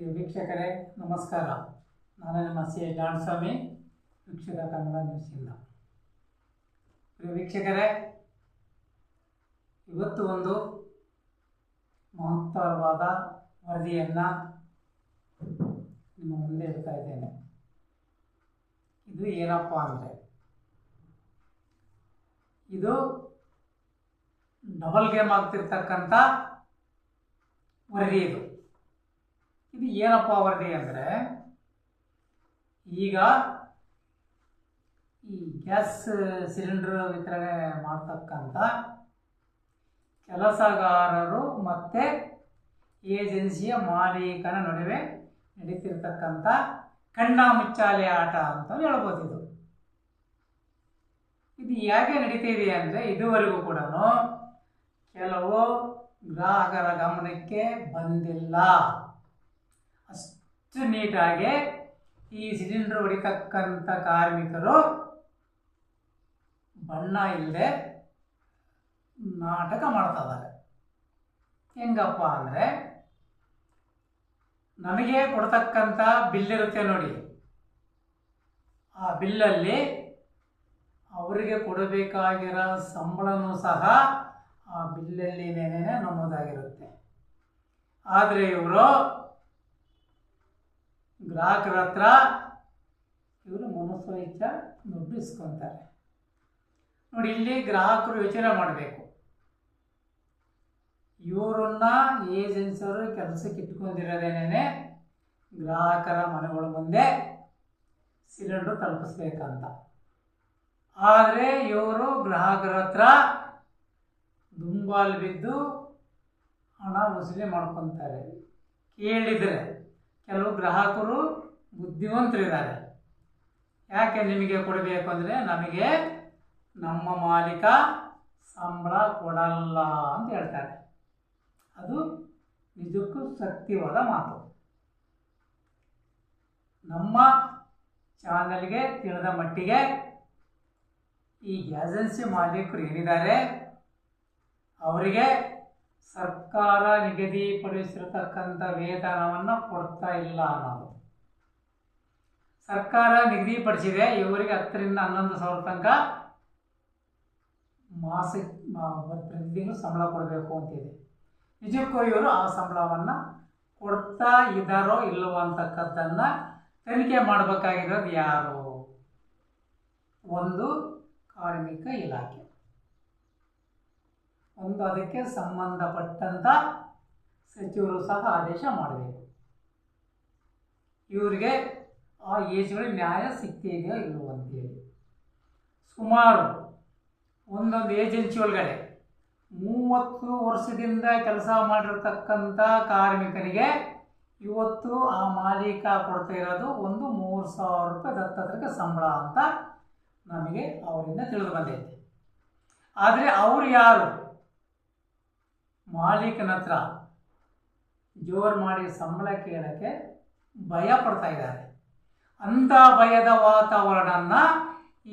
ವೀಕ್ಷಕರೇ, ನಮಸ್ಕಾರ. ನಾನು ನಿಮ್ಮ ಸಿ ಎ ಜಾಣಸ್ವಾಮಿ ವೀಕ್ಷಕ ಕನ್ನಡ ನ್ಯೂಸಿಂದ ವೀಕ್ಷಕರೇ, ಇವತ್ತು ಒಂದು ಮಹತ್ತರವಾದ ವರದಿಯನ್ನು ನಿಮ್ಮ ಮುಂದೆ ಇಡ್ತಾ ಇದ್ದೇನೆ. ಇದು ಏನಪ್ಪ ಅಂದರೆ, ಇದು ಡಬಲ್ ಗೇಮ್ ಆಗ್ತಿರ್ತಕ್ಕಂಥ ವರದಿ ಇದು. ಇದು ಏನಪ್ಪ ವರದಿ ಅಂದರೆ ಈಗ ಈ ಗ್ಯಾಸ್ ಸಿಲಿಂಡರ್ ವಿತರಣೆ ಮಾಡ್ತಕ್ಕಂಥ ಕೆಲಸಗಾರರು ಮತ್ತು ಏಜೆನ್ಸಿಯ ಮಾಲೀಕನ ನಡುವೆ ನಡೀತಿರ್ತಕ್ಕಂಥ ಕಣ್ಣ ಮುಚ್ಚಾಲೆ ಆಟ ಅಂತ ಹೇಳ್ಬೋದು ಇದು. ಇದು ಹೇಗೆ ನಡೀತಿದೆ ಅಂದರೆ ಇದುವರೆಗೂ ಕೂಡ ಕೆಲವು ಗ್ರಾಹಕರ ಗಮನಕ್ಕೆ ಬಂದಿಲ್ಲ. ಅಷ್ಟು ನೀಟಾಗಿ ಈ ಸಿಲಿಂಡರ್ ಹೊಡಿತಕ್ಕಂಥ ಕಾರ್ಮಿಕರು ಬಣ್ಣ ಇಲ್ಲದೆ ನಾಟಕ ಮಾಡ್ತಾ ಹೆಂಗಪ್ಪ ಅಂದರೆ ನಮಗೆ ಕೊಡ್ತಕ್ಕಂಥ ಬಿಲ್ ಇರುತ್ತೆ ನೋಡಿ. ಆ ಬಿಲ್ಲಲ್ಲಿ ಅವರಿಗೆ ಕೊಡಬೇಕಾಗಿರೋ ಸಂಬಳನೂ ಸಹ ಆ ಬಿಲ್ಲಲ್ಲಿನೇ ನಮೂದಾಗಿರುತ್ತೆ. ಆದರೆ ಇವರು ಗ್ರಾಹಕರ ಹತ್ರ ಇವರು ಮನಸ್ಸು ಇಚ್ಛ ದುಡ್ಡು ಇಸ್ಕೊತಾರೆ. ನೋಡಿ, ಇಲ್ಲಿ ಗ್ರಾಹಕರು ಯೋಚನೆ ಮಾಡಬೇಕು. ಇವರನ್ನ ಏಜೆನ್ಸಿಯವರು ಕೆಲಸಕ್ಕೆ ಇಟ್ಕೊಂಡಿರೋದೇನೇ ಗ್ರಾಹಕರ ಮನೆಗಳ ಮುಂದೆ ಸಿಲಿಂಡರ್ ತಲುಪಿಸ್ಬೇಕಂತ. ಆದರೆ ಇವರು ಗ್ರಾಹಕರ ಹತ್ರ ದುಂಬಾಲು ಬಿದ್ದು ಹಣ ವಸೂಲಿ ಮಾಡ್ಕೊತಾರೆ. ಕೇಳಿದರೆ ಕೆಲವು ಗ್ರಾಹಕರು ಬುದ್ಧಿವಂತರಿದ್ದಾರೆ. ಯಾಕೆ ನಿಮಗೆ ಕೊಡಬೇಕು ಅಂದರೆ ನಮಗೆ ನಮ್ಮ ಮಾಲೀಕ ಸಂಬಳ ಕೊಡಲ್ಲ ಅಂತ ಹೇಳ್ತಾರೆ. ಅದು ನಿಜಕ್ಕೂ ಸತ್ಯವಾದ ಮಾತು. ನಮ್ಮ ಚಾನಲ್ಗೆ ತಿಳಿದ ಮಟ್ಟಿಗೆ ಈ ಏಜೆನ್ಸಿ ಮಾಲೀಕರು ಏನಿದ್ದಾರೆ, ಅವರಿಗೆ ಸರ್ಕಾರ ನಿಗದಿಪಡಿಸಿರತಕ್ಕಂಥ ವೇತನವನ್ನು ಕೊಡ್ತಾ ಇಲ್ಲ ಅನ್ನೋದು. ಸರ್ಕಾರ ನಿಗದಿಪಡಿಸಿದೆ, ಇವರಿಗೆ ಹತ್ತರಿಂದ ಹನ್ನೊಂದು ಸಾವಿರ ತನಕ ಮಾಸಿಕ ಪ್ರತಿದಿನ ಸಂಬಳ ಕೊಡಬೇಕು ಅಂತಿದೆ. ನಿಜಕ್ಕೂ ಇವರು ಆ ಸಂಬಳವನ್ನು ಕೊಡ್ತಾ ಇದ್ದಾರೋ ಇಲ್ಲವೋ ಅಂತಕ್ಕದ್ದನ್ನು ತನಿಖೆ ಮಾಡಬೇಕಾಗಿರೋದು ಯಾರು? ಒಂದು ಕಾರ್ಮಿಕ ಇಲಾಖೆ. ಒಂದು ಅದಕ್ಕೆ ಸಂಬಂಧಪಟ್ಟಂಥ ಸಚಿವರು ಸಹ ಆದೇಶ ಮಾಡಬೇಕು. ಇವರಿಗೆ ಆ ಏಜ್ಗಳಿಗೆ ನ್ಯಾಯ ಸಿಗ್ತಿದೆಯೋ ಇಲ್ಲವೋ ಅಂತೇಳಿ. ಸುಮಾರು ಒಂದೊಂದು ಏಜೆನ್ಸಿ ಒಳಗಡೆ ಮೂವತ್ತು ವರ್ಷದಿಂದ ಕೆಲಸ ಮಾಡಿರ್ತಕ್ಕಂಥ ಕಾರ್ಮಿಕರಿಗೆ ಇವತ್ತು ಆ ಮಾಲೀಕ ಕೊಡ್ತಾ ಇರೋದು ಒಂದು ಮೂರು ಸಾವಿರ ರೂಪಾಯಿ ದತ್ತದ್ರಿಗೆ ಸಂಬಳ ಅಂತ ನಮಗೆ ಅವರಿಂದ ತಿಳಿದು ಬಂದೈತೆ. ಆದರೆ ಅವರು ಯಾರು? ಮಾಲೀಕನ ಹತ್ರ ಜೋರು ಮಾಡಿ ಸಂಬಳ ಕೇಳೋಕ್ಕೆ ಭಯ ಪಡ್ತಾ ಇದ್ದಾರೆ. ಅಂಥ ಭಯದ ವಾತಾವರಣನ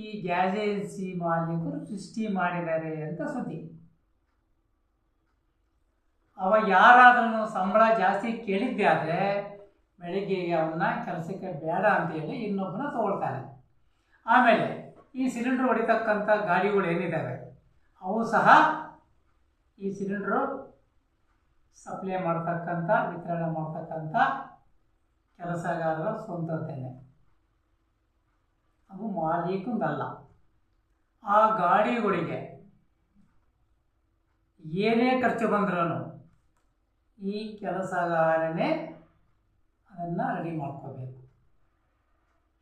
ಈ ಗ್ಯಾಜೆನ್ಸಿ ಮಾಲೀಕರು ಸೃಷ್ಟಿ ಮಾಡಿದ್ದಾರೆ ಅಂತ ಸುದ್ದಿ. ಅವ ಯಾರಾದ್ರೂ ಸಂಬಳ ಜಾಸ್ತಿ ಕೇಳಿದ್ದೆ ಆದರೆ ಬೆಳಿಗ್ಗೆ ಅವನ್ನ ಕೆಲಸಕ್ಕೆ ಬೇಡ ಅಂತೇಳಿ ಇನ್ನೊಬ್ಬನ ತಗೊಳ್ತಾನೆ ಆಮೇಲೆ ಈ ಸಿಲಿಂಡರ್ ಹೊಡಿತಕ್ಕಂಥ ಗಾಡಿಗಳು ಏನಿದ್ದಾವೆ ಅವು ಸಹ ಈ ಸಿಲಿಂಡ್ರು ಸಪ್ಲೈ ಮಾಡ್ತಕ್ಕಂಥ, ವಿತರಣೆ ಮಾಡ್ತಕ್ಕಂಥ ಕೆಲಸಗಾರರ ಸ್ವಂತದ್ದೇನೆ ಅದು ಮಾಲೀಕಂದಲ್ಲ. ಆ ಗಾಡಿಗಳಿಗೆ ಏನೇ ಖರ್ಚು ಬಂದ್ರೂ ಈ ಕೆಲಸಗಾರನೇ ಅದನ್ನು ರೆಡಿ ಮಾಡ್ಕೋಬೇಕು.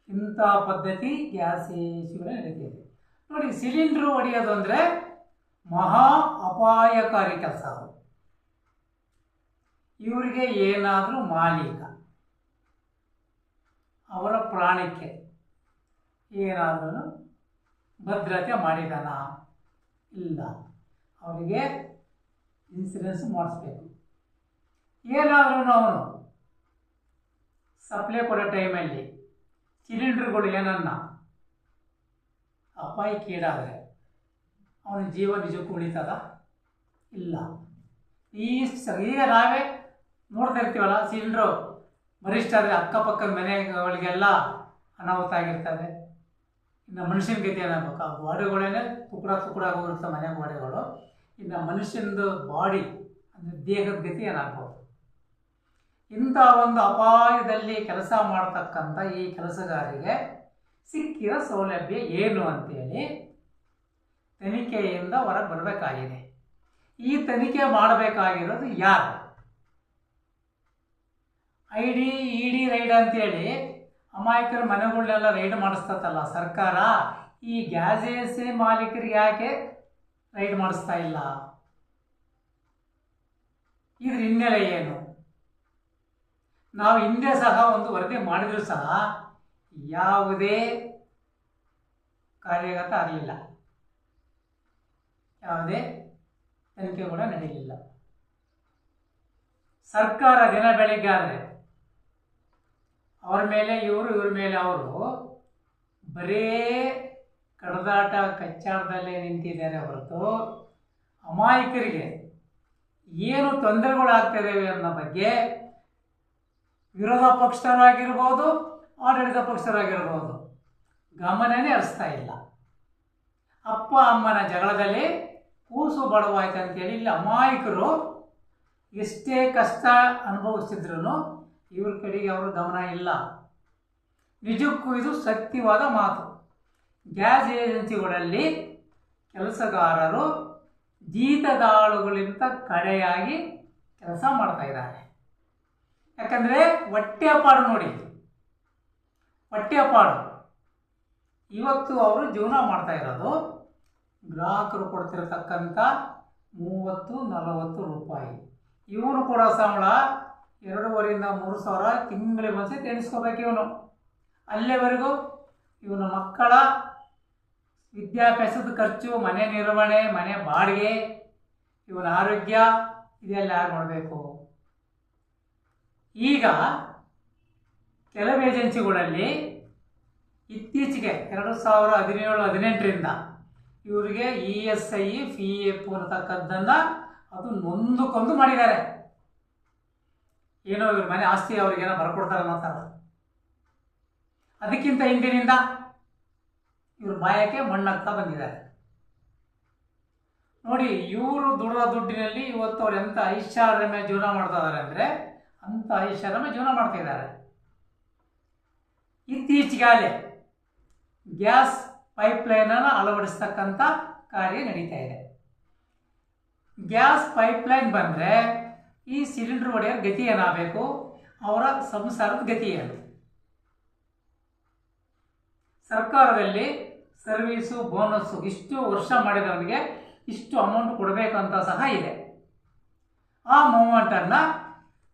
ಇಂಥ ಪದ್ಧತಿ ಗ್ಯಾಸ್ ಏಸಿಗಳು ನಡೀತಿದೆ. ನೋಡಿ, ಸಿಲಿಂಡ್ರು ಹೊಡೆಯೋದು ಅಂದರೆ ಮಹಾ ಅಪಾಯಕಾರಿ ಕೆಲಸ ಅದು. ಇವರಿಗೆ ಏನಾದರೂ ಮಾಲೀಕ. ಅವರ ಪ್ರಾಣಕ್ಕೆ ಏನಾದರೂ ಭದ್ರತೆ ಮಾಡಿದಾನ? ಇಲ್ಲ. ಅವರಿಗೆ ಇನ್ಸೂರೆನ್ಸ್ ಮಾಡಿಸ್ಬೇಕು. ಏನಾದರೂ ಅವನು ಸಪ್ಲೈ ಕೊಡೋ ಟೈಮಲ್ಲಿ ಸಿಲಿಂಡ್ರ್ಗಳು ಏನನ್ನ ಅಪಾಯಕ್ಕೀಡಾದರೆ ಅವನ ಜೀವ ನಿಜಕ್ಕೂ ಉಳಿತದ? ಇಲ್ಲ. ಈ ಈಗ ನಾವೇ ನೋಡ್ತಾ ಇರ್ತೀವಲ್ಲ ಸಿಲಿಂಡ್ರು ವರಿಷ್ಠರ, ಅಕ್ಕಪಕ್ಕದ ಮನೆಗಳಿಗೆಲ್ಲ ಅನಾಹುತ ಆಗಿರ್ತವೆ ಇನ್ನು ಮನುಷ್ಯನ ಗತಿ ಏನಾಗಬೇಕು? ಆ ಗೋಡೆಗಳೇನೆ ತುಕುಡ ತುಕುಡ ಆಗೋಗಿರುತ್ತೆ ಮನೆ ಗೋಡೆಗಳು ಇನ್ನು ಮನುಷ್ಯನದು ಬಾಡಿ, ಅಂದರೆ ದೇಹದ ಗತಿ ಏನಾಗ್ಬೋದು? ಇಂಥ ಒಂದು ಅಪಾಯದಲ್ಲಿ ಕೆಲಸ ಮಾಡ್ತಕ್ಕಂಥ ಈ ಕೆಲಸಗಾರಿಗೆ ಸಿಕ್ಕಿರೋ ಸೌಲಭ್ಯ ಏನು ಅಂತೇಳಿ ತನಿಖೆಯಿಂದ ಹೊರಗೆ ಬರಬೇಕಾಗಿದೆ ಈ ತನಿಖೆ ಮಾಡಬೇಕಾಗಿರೋದು ಯಾರು? I D, E D raid ಅಂತೇಳಿ ಅಮಾಯಕರ ಮನೆಗಳನ್ನೆಲ್ಲ ರೈಡ್ ಮಾಡಿಸ್ತತ್ತಲ್ಲ ಸರ್ಕಾರ, ಈ ಗ್ಯಾಸ್ ಏಜೆನ್ಸಿ ಮಾಲೀಕರಿಗೆ ಯಾಕೆ ರೈಡ್ ಮಾಡಿಸ್ತಾ ಇಲ್ಲ? ಇದ್ರ ಹಿನ್ನೆಲೆ ಏನು? ನಾವು ಹಿಂದೆ ಸಹ ಒಂದು ವರದಿ ಮಾಡಿದರೂ ಸಹ ಯಾವುದೇ ಕಾರ್ಯಗತ ಆಗಲಿಲ್ಲ. ಯಾವುದೇ ತನಿಖೆ ಕೂಡ ನಡೆಯಲಿಲ್ಲ ಸರ್ಕಾರ ದಿನ ಬೆಳಿಗ್ಗೆ ಆದರೆ ಅವ್ರ ಮೇಲೆ ಇವರು, ಇವ್ರ ಮೇಲೆ ಅವರು ಬರೇ ಕಡದಾಟ ಕಚ್ಚಾಟದಲ್ಲೇ ನಿಂತಿದ್ದಾರೆ ಹೊರತು ಅಮಾಯಕರಿಗೆ ಏನು ತೊಂದರೆಗಳಾಗ್ತಿದ್ದಾವೆ ಅನ್ನೋ ಬಗ್ಗೆ ವಿರೋಧ ಪಕ್ಷರಾಗಿರ್ಬೋದು ಆಡಳಿತ ಪಕ್ಷರಾಗಿರ್ಬೋದು ಗಮನನೇ ಹರಿಸ್ತಾ ಇಲ್ಲ. ಅಪ್ಪ, ಅಮ್ಮನ ಜಗಳದಲ್ಲಿ ಕೂಸು ಬಡವಾಯ್ತು ಅಂತೇಳಿ ಇಲ್ಲಿ ಅಮಾಯಕರು ಎಷ್ಟೇ ಕಷ್ಟ ಅನುಭವಿಸ್ತಿದ್ರು ಇವ್ರ ಕಡೆಗೆ ಅವರು ಗಮನ ಇಲ್ಲ. ನಿಜಕ್ಕೂ ಇದು ಸತ್ಯವಾದ ಮಾತು. ಗ್ಯಾಸ್ ಏಜೆನ್ಸಿಗಳಲ್ಲಿ ಕೆಲಸಗಾರರು ಜೀತದಾಳುಗಳಿಂದ ಕಡೆಯಾಗಿ ಕೆಲಸ ಮಾಡ್ತಾ ಇದ್ದಾರೆ. ಯಾಕಂದರೆ ಹೊಟ್ಟೆಪಾಡು ನೋಡಿ. ಹೊಟ್ಟೆಪಾಡು ಇವತ್ತು ಅವರು ಜೀವನ ಮಾಡ್ತಾ ಇರೋದು ಗ್ರಾಹಕರು ಕೊಡ್ತಿರತಕ್ಕಂಥ ಮೂವತ್ತು, ನಲವತ್ತು ರೂಪಾಯಿ. ಇವನು ಕೊಡೋ ಸಂಬಳ ಎರಡೂವರೆಯಿಂದ ಮೂರು ಸಾವಿರ ತಿಂಗಳ ಒಂದ್ಸತಿ ಎಣಿಸ್ಕೋಬೇಕು ಇವನು. ಅಲ್ಲಿವರೆಗೂ ಇವನ ಮಕ್ಕಳ ವಿದ್ಯಾಭ್ಯಾಸದ ಖರ್ಚು, ಮನೆ ನಿರ್ವಹಣೆ, ಮನೆ ಬಾಡಿಗೆ, ಇವನ ಆರೋಗ್ಯ, ಇದೆಲ್ಲ ಯಾರು ಮಾಡಬೇಕು ಈಗ ಕೆಲವು ಏಜೆನ್ಸಿಗಳಲ್ಲಿ ಇತ್ತೀಚೆಗೆ ಎರಡು ಸಾವಿರ ಹದಿನೇಳು, ಹದಿನೆಂಟರಿಂದ ಇವರಿಗೆ E S I P F ಅನ್ನತಕ್ಕದ್ದನ್ನು ಅದು ನೊಂದುಕೊಂದು ಮಾಡಿದ್ದಾರೆ. ಏನೋ ಇವ್ರ ಮನೆ ಆಸ್ತಿ ಅವ್ರಿಗೇನೋ ಬರ್ಕೊಡ್ತಾರೆ ಅನ್ನೋತಾರ ಅದಕ್ಕಿಂತ ಹಿಂದಿನಿಂದ ಇವ್ರ ಬಾಯಕ್ಕೆ ಮಣ್ಣಾಗ್ತಾ ಬಂದಿದ್ದಾರೆ. ನೋಡಿ, ಇವರು ದುಡ್ಡ ದುಡ್ಡಿನಲ್ಲಿ ಇವತ್ತು ಅವ್ರು ಎಂತ ಐಷಾರಾಮ್ಯ ಜೀವನ ಮಾಡ್ತಾ ಇದ್ದಾರೆ ಅಂದರೆ ಅಂಥ ಐಷಾರಾಮ್ಯ ಜೀವನ ಮಾಡ್ತಾ ಇದ್ದಾರೆ. ಇತ್ತೀಚೆಗಾಲೆ ಗ್ಯಾಸ್ ಪೈಪ್ಲೈನನ್ನು ಅಳವಡಿಸ್ತಕ್ಕಂಥ ಕಾರ್ಯ ನಡೀತಾ ಇದೆ. ಗ್ಯಾಸ್ ಪೈಪ್ಲೈನ್ ಬಂದರೆ ಈ ಸಿಲಿಂಡರ್ ಒಡೆಯೋ ಗತಿ ಏನಾಗಬೇಕು? ಅವರ ಸಂಸಾರದ ಗತಿ ಏನು? ಸರ್ಕಾರದಲ್ಲಿ ಸರ್ವೀಸು, ಬೋನಸ್ಸು ಇಷ್ಟು ವರ್ಷ ಮಾಡಿದವರಿಗೆ ಇಷ್ಟು ಅಮೌಂಟ್ ಕೊಡಬೇಕಂತ ಸಹ ಇದೆ. ಆ ಅಮೌಂಟನ್ನು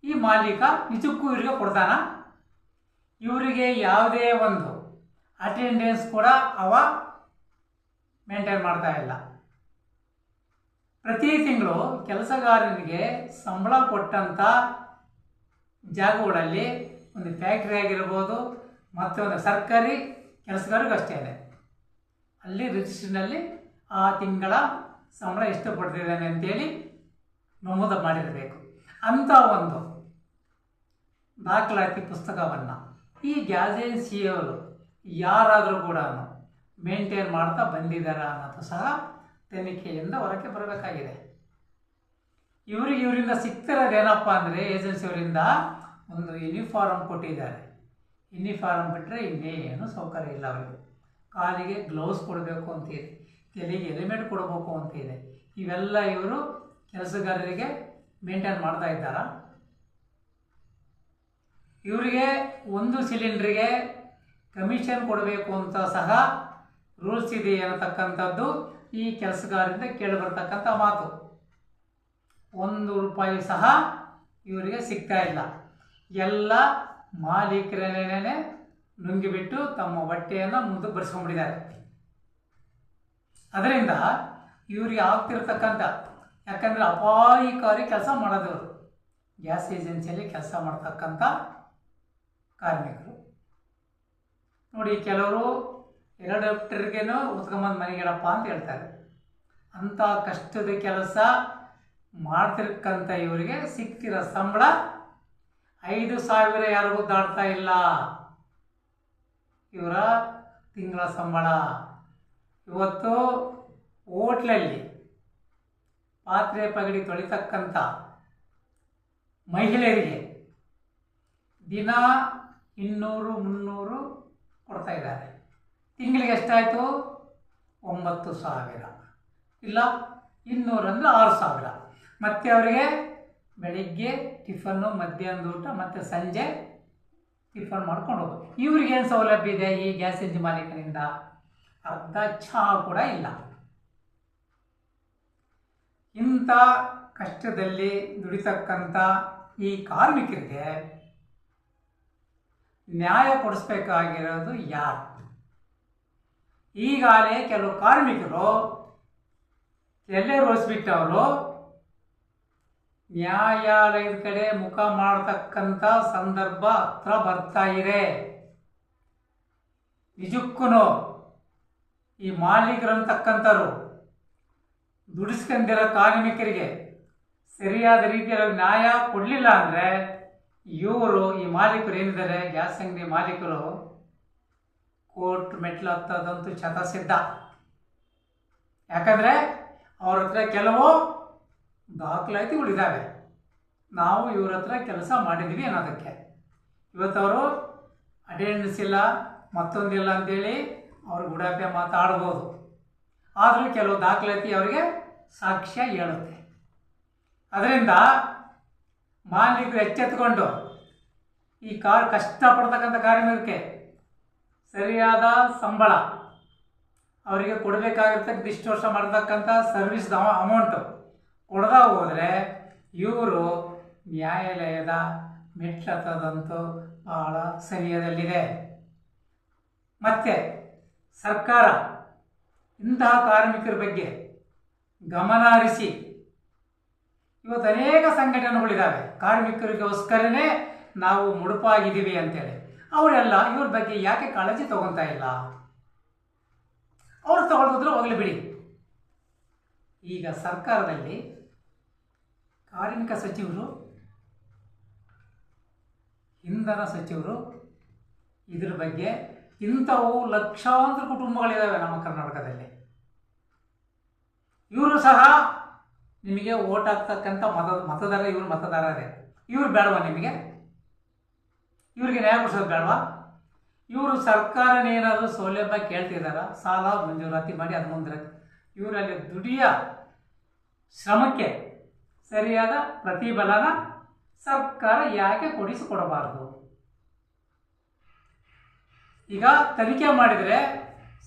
ಈ ಮಾಲೀಕ ನಿಜಕ್ಕೂ ಇವರಿಗೆ ಕೊಡ್ತಾನ? ಇವರಿಗೆ ಯಾವುದೇ ಒಂದು ಅಟೆಂಡೆನ್ಸ್ ಕೂಡ ಅವ ಮೇಂಟೈನ್ ಮಾಡ್ತಾ ಇಲ್ಲ. ಪ್ರತಿ ತಿಂಗಳು ಕೆಲಸಗಾರನಿಗೆ ಸಂಬಳ ಕೊಟ್ಟಂಥ ಜಾಗಗಳಲ್ಲಿ ಒಂದು ಫ್ಯಾಕ್ಟ್ರಿ ಆಗಿರ್ಬೋದು ಒಂದು ಸರ್ಕಾರಿ ಕೆಲಸಗಾರರಿಗೂ ಅಷ್ಟೇ ಇದೆ. ಅಲ್ಲಿ ರಿಜಿಸ್ಟ್ರಿನಲ್ಲಿ ಆ ತಿಂಗಳ ಸಂಬಳ ಎಷ್ಟು ಪಡ್ತಿದ್ದಾನೆ ಅಂತೇಳಿ ನಮೂದು ಮಾಡಿರಬೇಕು. ಅಂಥ ಒಂದು ದಾಖಲಾತಿ ಪುಸ್ತಕವನ್ನು ಈ ಗ್ಯಾಸ್ ಏಜೆನ್ಸಿಯವರು ಯಾರಾದರೂ ಕೂಡ ಮೇಂಟೈನ್ ಮಾಡ್ತಾ ಬಂದಿದ್ದಾರೆ ಅನ್ನೋದು ಸಹ ತನಿಖೆಯಿಂದ ಹೊರಕ್ಕೆ ಬರಬೇಕಾಗಿದೆ. ಇವ್ರಿಗೆ ಇವರಿಂದ ಸಿಗ್ತಿರೋದೇನಪ್ಪ ಅಂದರೆ ಏಜೆನ್ಸಿಯವರಿಂದ ಒಂದು ಯೂನಿಫಾರ್ಮ್ ಕೊಟ್ಟಿದ್ದಾರೆ. ಯೂನಿಫಾರ್ಮ್ ಬಿಟ್ಟರೆ ಇನ್ನೇನು ಸೌಕರ್ಯ ಇಲ್ಲ ಅವರಿಗೆ. ಕಾಲಿಗೆ ಗ್ಲೌಸ್ ಕೊಡಬೇಕು ಅಂತಿದೆ, ತಲೆಗೆ ಹೆಲ್ಮೆಟ್ ಕೊಡಬೇಕು ಅಂತ ಇದೆ ಇವೆಲ್ಲ ಇವರು ಕೆಲಸಗಾರರಿಗೆ ಮೇಂಟೈನ್ ಮಾಡ್ತಾ ಇದ್ದಾರಾ? ಇವರಿಗೆ ಒಂದು ಸಿಲಿಂಡ್ರಿಗೆ ಕಮಿಷನ್ ಕೊಡಬೇಕು ಅಂತ ಸಹ ರೂಲ್ಸ್ ಇದೆ ಅನ್ನತಕ್ಕಂಥದ್ದು ಈ ಕೆಲಸಗಾರರಿಂದ ಕೇಳಿಬರ್ತಕ್ಕಂಥ ಮಾತು. ಒಂದು ರೂಪಾಯಿ ಸಹ ಇವರಿಗೆ ಸಿಗ್ತಾ ಇಲ್ಲ. ಎಲ್ಲ ಮಾಲೀಕರನ್ನೇ ನುಂಗಿಬಿಟ್ಟು ತಮ್ಮ ಬಟ್ಟೆಯನ್ನು ಮುಂದೆ ಬರೆಸ್ಕೊಂಡ್ಬಿಟ್ಟಿದ್ದಾರೆ. ಅದರಿಂದ ಇವರಿಗೆ ಆಗ್ತಿರ್ತಕ್ಕಂಥ, ಯಾಕಂದರೆ ಅಪಾಯಕಾರಿ ಕೆಲಸ ಮಾಡೋದವರು ಗ್ಯಾಸ್ ಏಜೆನ್ಸಿಯಲ್ಲಿ ಕೆಲಸ ಮಾಡ್ತಕ್ಕಂಥ ಕಾರ್ಮಿಕರು. ನೋಡಿ, ಕೆಲವರು ಎರಡು ಹೆಕ್ಟರ್ಗೇನೋ ಉತ್ಕೊಂಬಂದು ಮನೆಗಿಡಪ್ಪ ಅಂತ ಹೇಳ್ತಾರೆ. ಅಂಥ ಕಷ್ಟದ ಕೆಲಸ ಮಾಡ್ತಿರ್ಕಂಥ ಇವರಿಗೆ ಸಿಕ್ಕಿರೋ ಸಂಬಳ ಐದು ಸಾವಿರ ಯಾರಿಗೂ ದಾಡ್ತಾ ಇಲ್ಲ. ಇವರ ತಿಂಗಳ ಸಂಬಳ. ಇವತ್ತು ಹೋಟ್ಲಲ್ಲಿ ಪಾತ್ರೆ ಪಗಡಿ ತೊಳಿತಕ್ಕಂಥ ಮಹಿಳೆಯರಿಗೆ ದಿನ ಇನ್ನೂರು ಮುನ್ನೂರು ಕೊಡ್ತಾ ಇದ್ದಾರೆ. ತಿಂಗಳಿಗೆ ಎಷ್ಟಾಯಿತು? ಒಂಬತ್ತು ಸಾವಿರ. ಇಲ್ಲ ಇನ್ನೂರು ಅಂದರೆ ಆರು ಸಾವಿರ. ಮತ್ತೆ ಅವರಿಗೆ ಬೆಳಿಗ್ಗೆ ಟಿಫನ್ನು, ಮಧ್ಯಾಹ್ನದ ಊಟ, ಮತ್ತು ಸಂಜೆ ಟಿಫನ್ ಮಾಡ್ಕೊಂಡು ಹೋಗೋದು ಇವ್ರಿಗೆ ಏನು ಸೌಲಭ್ಯ ಇದೆ ಈ ಗ್ಯಾಸ್ ಇಂಜಿನ್ ಮಾಲೀಕರಿಂದ? ಅರ್ಧ ಚಹಾ ಕೂಡ ಇಲ್ಲ. ಇಂಥ ಕಷ್ಟದಲ್ಲಿ ದುಡಿತಕ್ಕಂಥ ಈ ಕಾರ್ಮಿಕರಿಗೆ ನ್ಯಾಯ ಕೊಡಿಸ್ಬೇಕಾಗಿರೋದು ಯಾರು? ಈಗಾಗಲೇ ಕೆಲವು ಕಾರ್ಮಿಕರು ಎಲ್ಲೇ ರೋಸ್ಬಿಟ್ಟವರು, ನ್ಯಾಯಾಲಯದ ಕಡೆ ಮುಖ ಮಾಡತಕ್ಕಂಥ ಸಂದರ್ಭ ಹತ್ರ ಬರ್ತಾ ಇದೆ. ನಿಜಕ್ಕೂ ಈ ಮಾಲೀಕರಂತಕ್ಕಂಥವ್ರು ದುಡಿಸ್ಕೊಂಡಿರೋ ಕಾರ್ಮಿಕರಿಗೆ ಸರಿಯಾದ ರೀತಿಯಲ್ಲಿ ನ್ಯಾಯ ಕೊಡಲಿಲ್ಲ ಅಂದರೆ ಇವರು ಈ ಮಾಲೀಕರು ಏನಿದ್ದಾರೆ? ಗ್ಯಾಸ್ ಅಂಗಡಿ ಮಾಲೀಕರು. ಕೋರ್ಟ್ ಮೆಟ್ಲು ಹತ್ತದಂತೂ ಶತಸಿದ್ಧ ಯಾಕಂದರೆ ಅವ್ರ ಹತ್ರ ಕೆಲವು ದಾಖಲಾತಿಗಳಿದ್ದಾವೆ ನಾವು ಇವ್ರ ಹತ್ರ ಕೆಲಸ ಮಾಡಿದ್ದೀವಿ ಅನ್ನೋದಕ್ಕೆ. ಇವತ್ತವರು ಅಟೆಂಡೆನ್ಸ್ ಇಲ್ಲ ಮತ್ತೊಂದಿಲ್ಲ ಅಂತೇಳಿ ಅವ್ರಿಗೆ ಗುಡಾಪೆ ಮಾತಾಡ್ಬೋದು. ಆದರೂ ಕೆಲವು ದಾಖಲಾತಿ ಅವರಿಗೆ ಸಾಕ್ಷ್ಯ ಹೇಳುತ್ತೆ. ಅದರಿಂದ ಮಾಲೀಕರು ಎಚ್ಚೆತ್ತುಕೊಂಡು ಈ ಕಾರ್ ಕಷ್ಟಪಡ್ತಕ್ಕಂಥ ಕಾರ್ಮಿಕರಿಗೆ ಸರಿಯಾದ ಸಂಬಳ ಅವರಿಗೆ ಕೊಡಬೇಕಾಗಿರ್ತಕ್ಕ ಇಷ್ಟು ವರ್ಷ ಮಾಡತಕ್ಕಂಥ ಸರ್ವಿಸ್ ಅಮೌಂಟು ಕೊಡದ ಹೋದರೆ ಇವರು ನ್ಯಾಯಾಲಯದ ಮೆಟ್ಲತ್ತದಂತೂ ಬಹಳ ಸರಿಯದಲ್ಲಿದೆ. ಮತ್ತು ಸರ್ಕಾರ ಇಂತಹ ಕಾರ್ಮಿಕರ ಬಗ್ಗೆ ಗಮನ ಹರಿಸಿ ಇವತ್ತು ಅನೇಕ ಸಂಘಟನೆಗಳಿದ್ದಾವೆ ಕಾರ್ಮಿಕರಿಗೋಸ್ಕರನೇ ನಾವು ಮುಡುಪಾಗಿದ್ದೀವಿ ಅಂತೇಳಿ. ಅವರೆಲ್ಲ ಇವ್ರ ಬಗ್ಗೆ ಯಾಕೆ ಕಾಳಜಿ ತಗೊತಾ ಇಲ್ಲ? ಅವರು ತಗೊಳ್ತಿದ್ರು ಹೋಗ್ಲಿ ಬಿಡಿ. ಈಗ ಸರ್ಕಾರದಲ್ಲಿ ಕಾರ್ಮಿಕ ಸಚಿವರು, ಇಂಧನ ಸಚಿವರು, ಇದ್ರ ಬಗ್ಗೆ ಇಂಥವು ಲಕ್ಷಾಂತರ ಕುಟುಂಬಗಳಿದ್ದಾವೆ ನಮ್ಮ ಕರ್ನಾಟಕದಲ್ಲಿ. ಇವರು ಸಹ ನಿಮಗೆ ಓಟ್ ಹಾಕ್ತಕ್ಕಂಥ ಮತ, ಮತದಾರ ಇವರು ಮತದಾರರೇ. ಇವ್ರು ಬೇಡವಾ ನಿಮಗೆ? ಇವ್ರಿಗೆ ನ್ಯಾಯ ಕೊಡಿಸೋದು ಬೇಡವಾ? ಇವರು ಸರ್ಕಾರನೇನಾದರೂ ಸೌಲಭ್ಯ ಕೇಳ್ತಿದ್ದಾರ ಸಾಲ ಮಂಜೂರಾತಿ ಮಾಡಿ ಅದು ಮುಂದೆ ಇವರಲ್ಲಿ ದುಡಿಯ ಶ್ರಮಕ್ಕೆ ಸರಿಯಾದ ಪ್ರತಿಫಲನ ಸರ್ಕಾರ ಯಾಕೆ ಕೊಡಿಸಿಕೊಡಬಾರದು? ಈಗ ತನಿಖೆ ಮಾಡಿದರೆ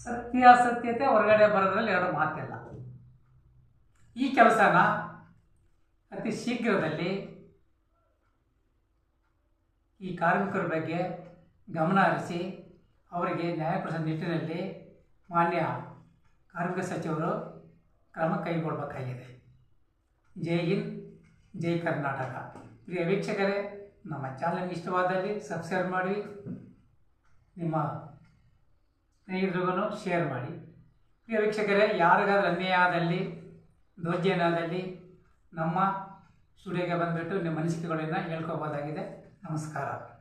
ಸತ್ಯಾಸತ್ಯತೆ ಹೊರಗಡೆ ಬರೋದ್ರಲ್ಲಿ ಎರಡು ಮಾತಿಲ್ಲ. ಈ ಕೆಲಸನ ಅತಿ ಶೀಘ್ರದಲ್ಲಿ ಈ ಕಾರ್ಮಿಕರ ಬಗ್ಗೆ ಗಮನ ಹರಿಸಿ ಅವರಿಗೆ ನ್ಯಾಯ ನಿಟ್ಟಿನಲ್ಲಿ ಮಾನ್ಯ ಕಾರ್ಮಿಕ ಸಚಿವರು ಕ್ರಮ ಕೈಗೊಳ್ಳಬೇಕಾಗಿದೆ ಜೈ ಹಿಂದ್, ಜೈ ಕರ್ನಾಟಕ. ಪ್ರಿಯ ವೀಕ್ಷಕರೇ, ನಮ್ಮ ಚಾನಲ್ ಇಷ್ಟವಾದಲ್ಲಿ ಸಬ್ಸ್ಕ್ರೈಬ್ ಮಾಡಿ, ನಿಮ್ಮ ಸ್ನೇಹಿತರಿಗೂ ಶೇರ್ ಮಾಡಿ. ಪ್ರಿಯ ವೀಕ್ಷಕರೇ, ಯಾರಿಗಾದ್ರೂ ಅನ್ಯಾಯ ಆದಲ್ಲಿ ದೌರ್ಜನ್ಯದಲ್ಲಿ ನಮ್ಮ ಸ್ಟುಡಿಯೋಗೆ ಬಂದುಬಿಟ್ಟು ನಿಮ್ಮ ಅನಿಸಿಕೆಗಳನ್ನು ಹೇಳ್ಕೋಬೋದಾಗಿದೆ. ನಮಸ್ಕಾರ.